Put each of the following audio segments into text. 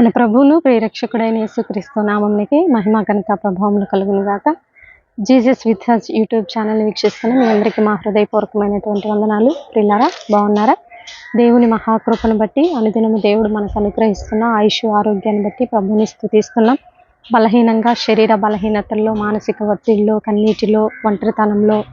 మన ప్రభువును ప్రేరక్షకుడైన యేసుక్రీస్తు నామంనికి మహిమ గణిత ప్రభావములు కలుగును గాక. Jesus with us YouTube channel వీక్షిస్తున్న మీ అందరికీ మా హృదయపూర్వకమైనటువంటి వందనాలు. ప్రిల్లారా బాగున్నారా? దేవుని మహాకృపను బట్టి అనుదినము దేవుడు మనకు అనుగ్రహిస్తున్న ఆయుష్ ఆరోగ్యాన్ని బట్టి ప్రభుని స్థుతిస్తున్నాం. బలహీనంగా శరీర బలహీనతల్లో మానసిక ఒత్తిడిలో కన్నీటిలో ఒంటరితనంలో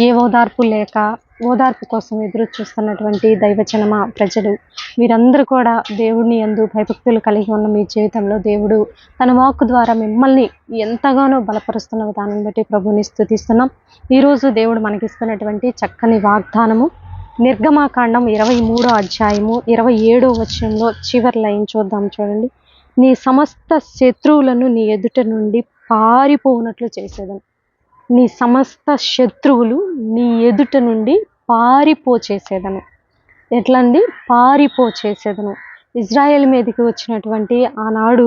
ఏ ఓదార్పు లేక ఓదార్పు కోసం ఎదురు చూస్తున్నటువంటి దైవచనమ ప్రజలు. మీరందరూ కూడా దేవుడిని ఎందు భయభక్తులు కలిగి ఉన్న మీ జీవితంలో దేవుడు తన వాక్కు ద్వారా మిమ్మల్ని ఎంతగానో బలపరుస్తున్న విధానం బట్టి ప్రభుని స్థుతిస్తున్నాం. ఈరోజు దేవుడు మనకిస్తున్నటువంటి చక్కని వాగ్దానము నిర్గమాకాండం ఇరవై మూడో అధ్యాయము ఇరవై ఏడో వచనంలో చివరి లైన్ చూద్దాం చూడండి. నీ సమస్త శత్రువులను నీ ఎదుట నుండి పారిపోనట్లు చేసేదను. నీ సమస్త శత్రువులు నీ ఎదుట నుండి పారిపో చేసేదను. ఎట్లండి? పారిపో చేసేదను. ఇజ్రాయెల్ మీదకి వచ్చినటువంటి ఆనాడు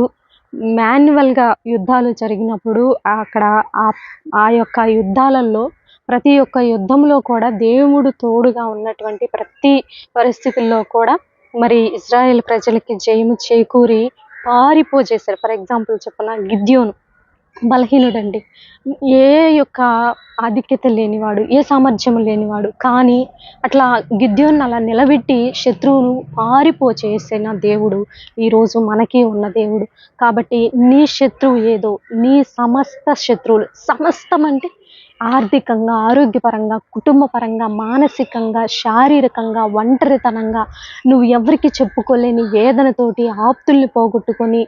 మాన్యువల్గా యుద్ధాలు జరిగినప్పుడు అక్కడ ఆ ఆ యొక్క యుద్ధాలలో ప్రతి ఒక్క యుద్ధంలో కూడా దేవుడు తోడుగా ఉన్నటువంటి ప్రతి పరిస్థితుల్లో కూడా మరి ఇజ్రాయెల్ ప్రజలకి జయము చేకూరి పారిపో చేశారు ఫర్ ఎగ్జాంపుల్ చెప్పాలా గిద్యోను బలహీనుడండి. ఏ యొక్క ఆధిక్యత లేనివాడు ఏ సామర్థ్యం లేనివాడు కానీ అట్లా గిద్యోన్ అలా నిలబెట్టి శత్రువును పారిపో చేసిన దేవుడు ఈరోజు మనకి ఉన్న దేవుడు. కాబట్టి నీ శత్రువు ఏదో నీ సమస్త శత్రువులు సమస్తం అంటే ఆర్థికంగా ఆరోగ్యపరంగా కుటుంబపరంగా మానసికంగా శారీరకంగా ఒంటరితనంగా నువ్వు ఎవరికి చెప్పుకోలేని వేదనతోటి ఆప్తుల్ని పోగొట్టుకొని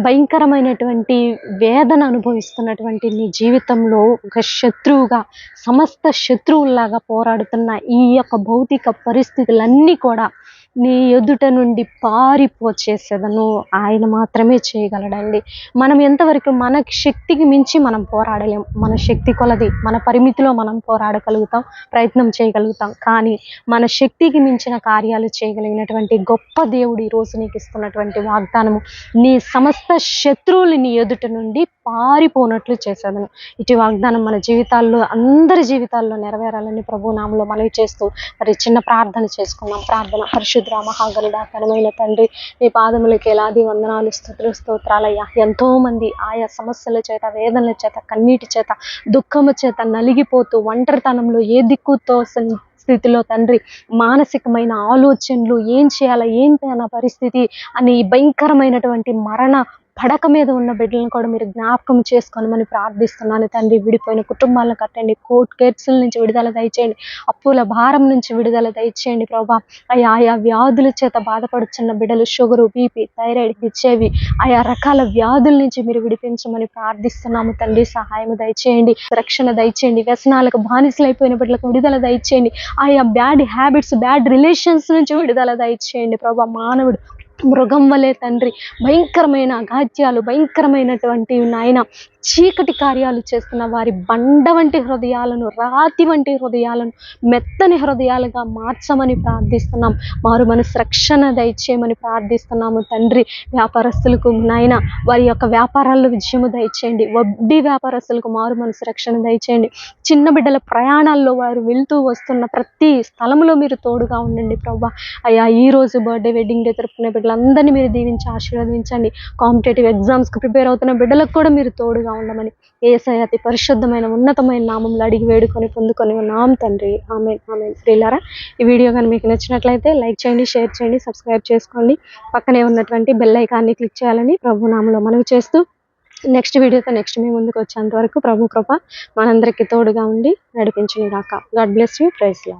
భయంకరమైనటువంటి వేదన అనుభవిస్తున్నటువంటి నీ జీవితంలో ఒక శత్రువుగా సమస్త శత్రువుల్లాగా పోరాడుతున్న ఈ యొక్క భౌతిక పరిస్థితులన్నీ కూడా నీ ఎదుట నుండి పారిపోచేసేదను. ఆయన మాత్రమే చేయగలడండి. మనం ఎంతవరకు మన శక్తికి మించి మనం పోరాడలేం. మన శక్తి కొలది మన పరిమితిలో మనం పోరాడగలుగుతాం ప్రయత్నం చేయగలుగుతాం. కానీ మన శక్తికి మించిన కార్యాలు చేయగలిగినటువంటి గొప్ప దేవుడు ఈరోజు నీకు ఇస్తున్నటువంటి వాగ్దానము. నీ సమస్త శత్రువులు నీ ఎదుట నుండి పారిపోనట్లు చేసేదను. ఇటు వాగ్దానం మన జీవితాల్లో అందరి జీవితాల్లో నెరవేరాలని ప్రభు నామంలో మనవి చేస్తూ మరి చిన్న ప్రార్థన చేసుకున్నాం ప్రార్థన పరిశుద్ధ మహాగరుడ ఘనమైన తండ్రి నీ పాదములకి ఎలాది వందనాలు స్థుతులు స్తోత్రాలయ్యా. ఎంతో మంది ఆయా సమస్యల చేత వేదనల చేత కన్నీటి చేత దుఃఖము చేత నలిగిపోతూ ఒంటరితనంలో ఏ దిక్కుతో స్థితిలో తండ్రి మానసికమైన ఆలోచనలు ఏం చేయాలా ఏంటి అన్న పరిస్థితి అని భయంకరమైనటువంటి మరణ పడక మీద ఉన్న బిడ్డలను కూడా మీరు జ్ఞాపకం చేసుకోనమని ప్రార్థిస్తున్నాను తండ్రి విడిపోయిన కుటుంబాలను కట్టండి. కోర్ట్ కేసుల నుంచి విడుదల దయచేయండి. అప్పుల భారం నుంచి విడుదల దయచేయండి ప్రభా. అయ్యా ఆయా వ్యాధుల చేత బాధపడుతున్న బిడ్డలు షుగరు బీపీ థైరాయిడ్ హెచ్ఐవి ఆయా రకాల వ్యాధుల నుంచి మీరు విడిపించమని ప్రార్థిస్తున్నాము తండ్రి. సహాయం దయచేయండి. రక్షణ దయచేయండి. వ్యసనాలకు బానిసలైపోయిన బిడ్డలకు విడుదల దయచేయండి. ఆయా బ్యాడ్ హ్యాబిట్స్ బ్యాడ్ రిలేషన్స్ నుంచి విడుదల దయచేయండి ప్రభా. మానవుడు మృగం వలె తండ్రి. భయంకరమైన అగాధ్యాలు భయంకరమైనటువంటి నాయన. చీకటి కార్యాలు చేస్తున్న వారి బండ వంటి హృదయాలను రాతి వంటి హృదయాలను మెత్తని హృదయాలుగా మార్చమని ప్రార్థిస్తున్నాం. మారు మనసు రక్షణ దయచేయమని ప్రార్థిస్తున్నాము తండ్రి. వ్యాపారస్తులకు నాయన వారి యొక్క వ్యాపారాల్లో విజయము దయచేయండి. వడ్డీ వ్యాపారస్తులకు మారు మనసు రక్షణ దయచేయండి. చిన్న బిడ్డల ప్రయాణాల్లో వారు వెళ్తూ వస్తున్న ప్రతి స్థలంలో మీరు తోడుగా ఉండండి ప్రభా. అయ్యా ఈ రోజు బర్త్డే వెడ్డింగ్ డే జరుపుకునే బిడ్డలందరినీ మీరు దీవించి ఆశీర్వదించండి. కాంపిటేటివ్ ఎగ్జామ్స్కి ప్రిపేర్ అవుతున్న బిడ్డలకు కూడా మీరు తోడుగా ఉండమని ఏసై అతి పరిశుద్ధమైన ఉన్నతమైన నామంలో అడిగి వేడుకొని పొందుకొని ఉన్నాం తండ్రి. ఆమె ఆమె ప్రియులారా ఈ వీడియో కానీ మీకు నచ్చినట్లయితే లైక్ చేయండి షేర్ చేయండి సబ్స్క్రైబ్ చేసుకోండి. పక్కనే ఉన్నటువంటి బెల్ ఐకాన్ని క్లిక్ చేయాలని ప్రభు నామంలో మనవి చేస్తూ నెక్స్ట్ వీడియోతో నెక్స్ట్ మీ ముందుకు వచ్చేంత వరకు ప్రభు కృప మనందరికీ తోడుగా ఉండి నడిపించిన దాకా God bless you. Praise law